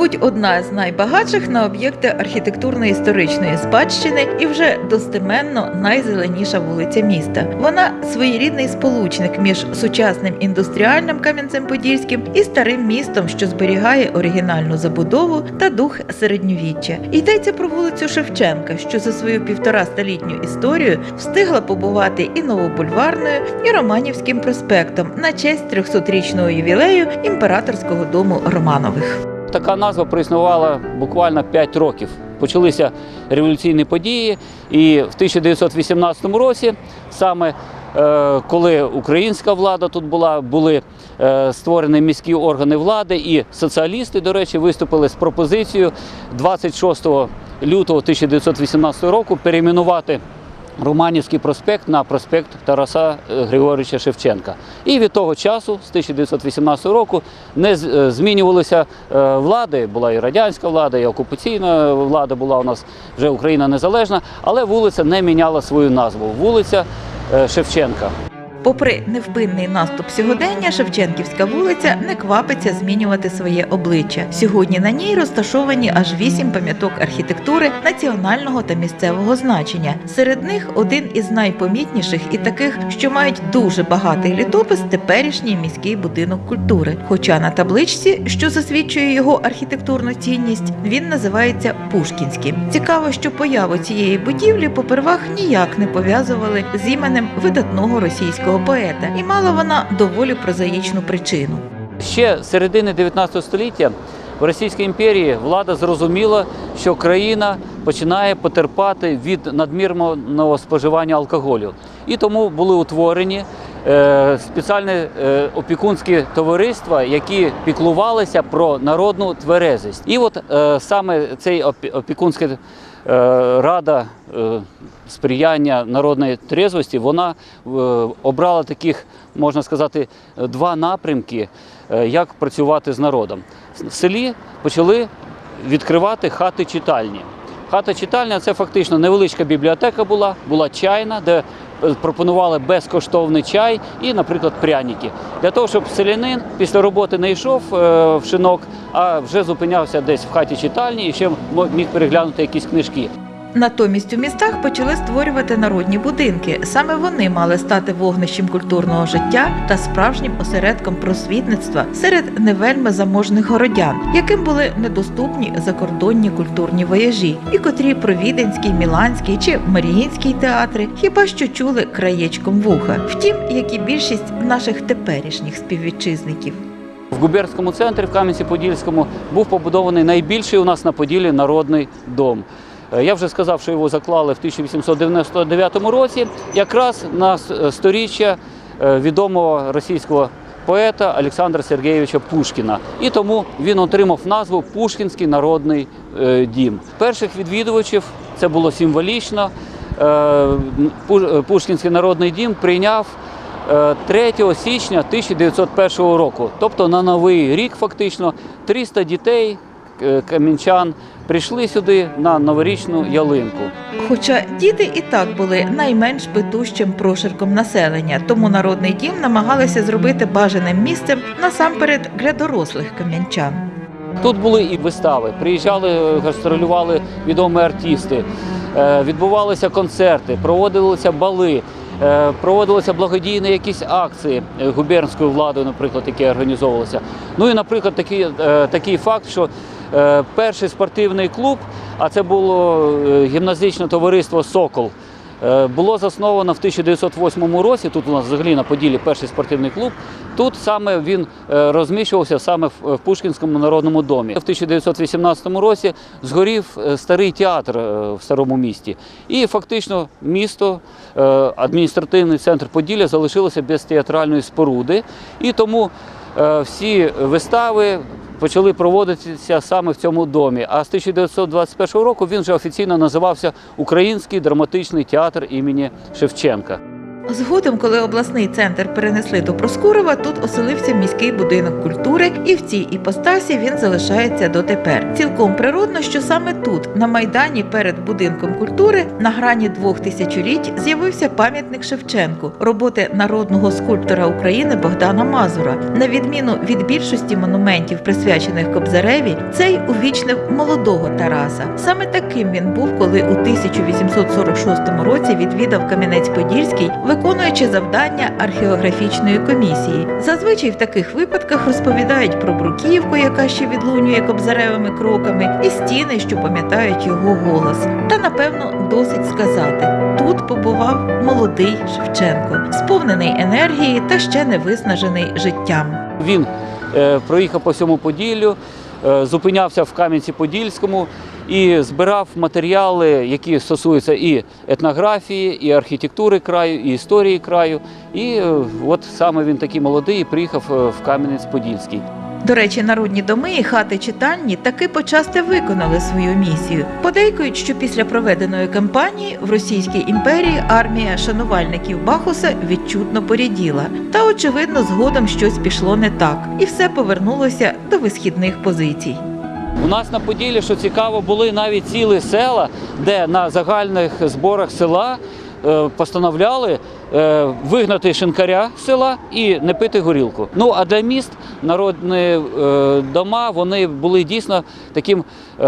Мабуть, одна з найбагатших на об'єкти архітектурно-історичної спадщини і вже достеменно найзеленіша вулиця міста. Вона своєрідний сполучник між сучасним індустріальним Кам'янцем-Подільським і старим містом, що зберігає оригінальну забудову та дух середньовіччя. Йдеться про вулицю Шевченка, що за свою півторастолітню історію встигла побувати і Новобульварною, і Романівським проспектом на честь 300-річного ювілею імператорського дому Романових. Така назва проіснувала буквально 5 років. Почалися революційні події, і в 1918 році, саме е, коли українська влада тут була, були е, створені міські органи влади, і соціалісти, до речі, виступили з пропозицією 26 лютого 1918 року перейменувати Романівський проспект на проспект Тараса е, Григоровича Шевченка. І від того часу, з 1918 року, не е, змінювалися е, влади. Була і радянська влада, і окупаційна влада була у нас вже Україна незалежна, але вулиця не міняла свою назву. Вулиця Шевченка. Попри невпинний наступ сьогодення, Шевченківська вулиця не квапиться змінювати своє обличчя. Сьогодні на ній розташовані аж вісім пам'яток архітектури національного та місцевого значення. Серед них один із найпомітніших і таких, що мають дуже багатий літопис, теперішній міський будинок культури. Хоча на табличці, що засвідчує його архітектурну цінність, він називається Пушкінським. Цікаво, що появу цієї будівлі попервах ніяк не пов'язували з іменем видатного російського поета, і мала вона доволі прозаїчну причину. Ще з середини 19 століття в Російській імперії влада зрозуміла, що країна починає потерпати від надмірного споживання алкоголю. І тому були утворені е, спеціальні е, опікунські товариства, які піклувалися про народну тверезість. І от е, саме цей опі- опікунська е, рада е, сприяння народної трезвості, вона е, обрала таких, можна сказати, два напрямки, е, як працювати з народом. В селі почали відкривати хати читальні. Хата читальня це фактично невеличка бібліотека була, була чайна, де е, пропонували безкоштовний чай і, наприклад, пряники. Для того, щоб селянин після роботи не йшов е, в шинок, а вже зупинявся десь в хаті читальні і ще міг переглянути якісь книжки. Натомість у містах почали створювати народні будинки. Саме вони мали стати вогнищем культурного життя та справжнім осередком просвітництва серед невельми заможних городян, яким були недоступні закордонні культурні вояжі, і котрі про віденський, міланський чи маріїнський театри хіба що чули краєчком вуха. Втім, як і більшість наших теперішніх співвітчизників. В губернському центрі в Кам'янці-Подільському був побудований найбільший у нас на Поділі народний дом. Е, Я вже сказав, що його заклали в 1899 році, якраз на сторіччя е, відомого російського поета Олександра Сергійовича Пушкіна. І тому він отримав назву Пушкінський народний е, дім. Перших відвідувачів це було символічно. Е, Пушкінський народний дім прийняв е, 3 січня 1901 року. Тобто на новий рік, фактично, 300 дітей е, кам'янчан прийшли сюди на новорічну ялинку. Хоча діти і так були найменш питущим проширком населення, тому народний дім намагалися зробити бажаним місцем насамперед для дорослих кам'янчан. Тут були і вистави, приїжджали, е, гастролювали відомі артисти, е, відбувалися концерти, проводилися бали, е, проводилися благодійні якісь акції губернською владою, наприклад, які організовувалися. Ну і, наприклад, такий, такий факт, що перший спортивний клуб, а це було е, гімназичне товариство Сокол. Е, Було засновано в 1908 році. Тут у нас взагалі на Поділі перший спортивний клуб. Тут саме він е, розміщувався саме в Пушкінському народному домі. В 1918 році згорів е, старий театр е, в старому місті, і фактично місто, е, адміністративний центр Поділля залишилося без театральної споруди. І тому е, всі вистави почали проводитися саме в цьому домі. А з 1921 року він вже офіційно називався Український драматичний театр імені Шевченка. Згодом, коли обласний центр перенесли до Проскурова, тут оселився міський будинок культури, і в цій іпостасі він залишається дотепер. Цілком природно, що саме тут, на майдані перед будинком культури, на грані двох тисячоліть з'явився пам'ятник Шевченку, роботи народного скульптора України Богдана Мазура. На відміну від більшості монументів, присвячених Кобзареві, цей увічнив молодого Тараса. Саме таким він був, коли у 1846 році відвідав Кам'янець-Подільський, виконуючи завдання археографічної комісії. Зазвичай в таких випадках розповідають про бруківку, яка ще відлунює кобзаревими кроками, і стіни, що пам'ятають його голос. Та напевно досить сказати: тут побував молодий Шевченко, сповнений енергії та ще не виснажений життям. Він е, проїхав по всьому Поділлю, е, зупинявся в Кам'янці-Подільському і збирав матеріали, які стосуються і етнографії, і архітектури краю, і історії краю. І е, от саме він такий молодий приїхав е, в Кам'янець-Подільський. До речі, народні доми і хати читальні таки почасти виконали свою місію. Подейкують, що після проведеної кампанії в Російській імперії армія шанувальників Бахуса відчутно поряділа. Та очевидно, згодом щось пішло не так, і все повернулося до висхідних позицій. У нас на Поділлі, що цікаво, були навіть цілі села, де на загальних зборах села постановляли е, вигнати шинкаря з села і не пити горілку. Ну а для міст народні е, дома вони були дійсно таким, е,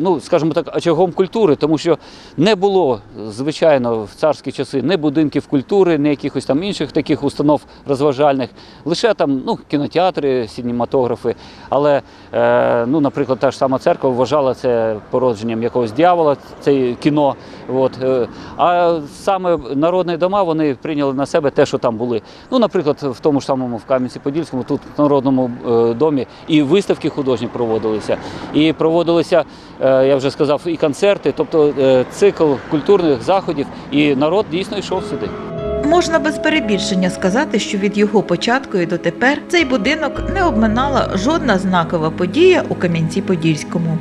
ну скажімо так, очагом культури, тому що не було звичайно в царські часи ні будинків культури, ні якихось там інших таких установ розважальних, лише там ну, кінотеатри, сінематографи. Але, е, ну, наприклад, та ж сама церква вважала це породженням якогось дьявола, це кіно. От. е, А саме народні дома вони прийняли на себе те, що там були. Ну, наприклад, в тому ж самому в Кам'янці-Подільському, тут в народному е, домі і виставки художні проводилися, і проводилися, е, я вже сказав, і концерти, тобто е, цикл культурних заходів, і народ дійсно йшов сюди. Можна без перебільшення сказати, що від його початку і дотепер цей будинок не обминала жодна знакова подія у Кам'янці-Подільському.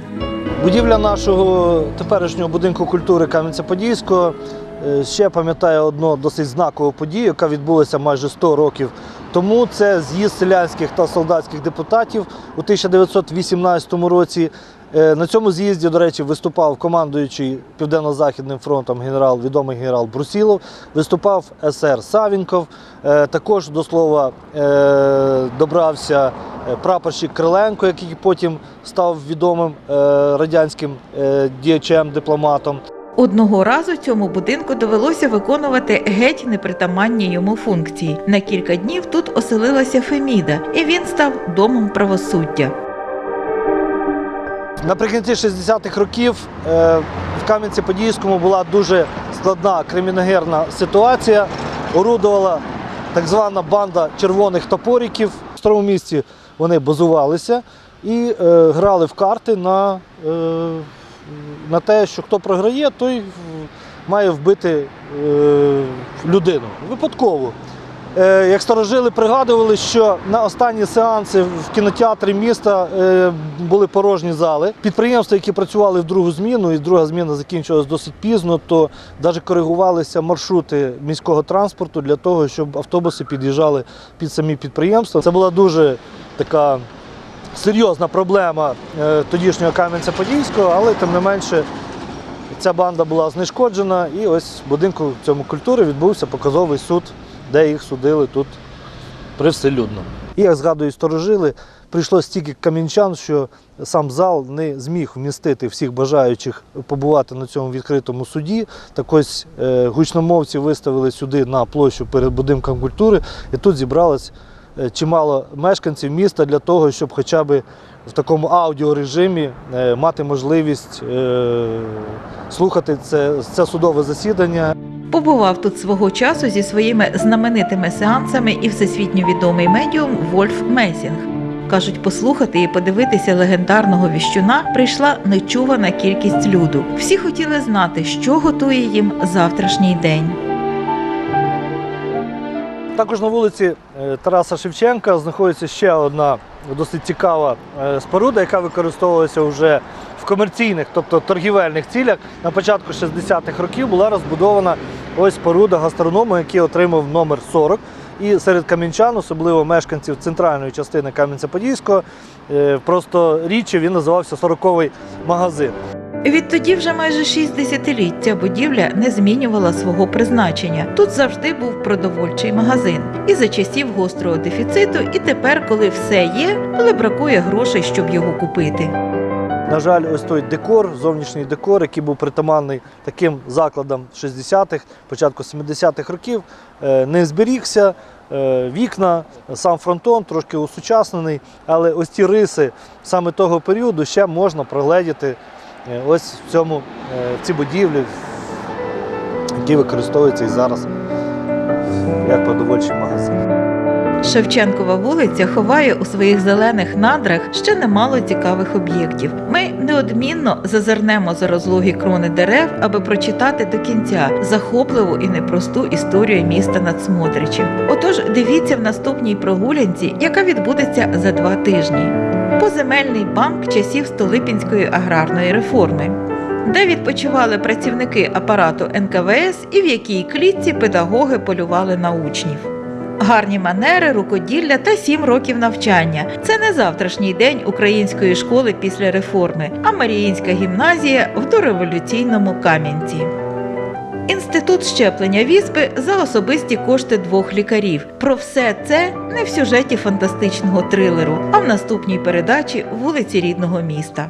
Будівля нашого теперішнього будинку культури Кам'янця-Подільського ще пам'ятає одну досить знакову подію, яка відбулася майже 100 років тому. Це з'їзд селянських та солдатських депутатів у 1918 році. Е, На цьому з'їзді, до речі, виступав командуючий Південно-Західним фронтом генерал, відомий генерал Брусілов, виступав СР Савінков. Е, Також до слова е, добрався е, прапорщик Криленко, який потім став відомим е, радянським е, діячем, дипломатом. Одного разу цьому будинку довелося виконувати геть непритаманні йому функції. На кілька днів тут оселилася Феміда, і він став домом правосуддя. Наприкінці 60-х років е, в Кам'янці-Подільському була дуже складна криміногенна ситуація. Орудувала так звана банда червоних топориків. В старому місті вони базувалися і е, грали в карти на, е, на те, що хто програє, той має вбити е, людину. Випадково. Е, Як старожили пригадували, що на останні сеанси в кінотеатрі міста е, були порожні зали. Підприємства, які працювали в другу зміну, і друга зміна закінчилась досить пізно, то навіть коригувалися маршрути міського транспорту для того, щоб автобуси під'їжджали під самі підприємства. Це була дуже така серйозна проблема е, тодішнього Кам'янця-Подільського, але тим не менше. Ця банда була знешкоджена, і ось в будинку цьому культури відбувся показовий суд, де їх судили тут привселюдно. І як згадують старожили, прийшло стільки камінчан, що сам зал не зміг вмістити всіх бажаючих побувати на цьому відкритому суді. Так ось е, гучномовці виставили сюди на площу перед будинком культури, і тут зібралось е, чимало мешканців міста для того, щоб хоча б в такому аудіорежимі е, мати можливість е, слухати це, це судове засідання. Побував тут свого часу зі своїми знаменитими сеансами і всесвітньо відомий медіум Вольф Месінг. Кажуть, послухати і подивитися легендарного віщуна прийшла нечувана кількість люду. Всі хотіли знати, що готує їм завтрашній день. Також на вулиці е, Тараса Шевченка знаходиться ще одна досить цікава е, споруда, яка використовувалася вже в комерційних, тобто торгівельних цілях. На початку 60-х років була розбудована ось споруда гастроному, який отримав номер 40. І серед кам'янчан, особливо мешканців центральної частини Кам'янця-Подільського, е, просто річчю він називався 40-й магазин. Відтоді вже майже 6 десятиліть будівля не змінювала свого призначення. Тут завжди був продовольчий магазин. І за часів гострого дефіциту, і тепер, коли все є, але бракує грошей, щоб його купити. На жаль, ось той декор, зовнішній декор, який був притаманний таким закладам 60-х, початку 70-х років, е, не зберігся. Е, Вікна, сам фронтон трошки усучаснений, але ось ті риси саме того періоду ще можна прогледіти ось в цьому е, в цій будівлі, які використовуються і зараз як продовольчий магазин. Шевченкова вулиця ховає у своїх зелених надрах ще немало цікавих об'єктів. Ми неодмінно зазирнемо за розлогі крони дерев, аби прочитати до кінця захопливу і непросту історію міста Надсмотричів. Отож, дивіться в наступній прогулянці, яка відбудеться за два тижні. Поземельний банк часів Столипінської аграрної реформи. Де відпочивали працівники апарату НКВС і в якій клітці педагоги полювали на учнів. Гарні манери, рукоділля та сім років навчання. Це не завтрашній день української школи після реформи, а Маріїнська гімназія в дореволюційному Кам'янці. Інститут щеплення віспи за особисті кошти двох лікарів. Про все це не в сюжеті фантастичного трилеру, а в наступній передачі вулиці рідного міста.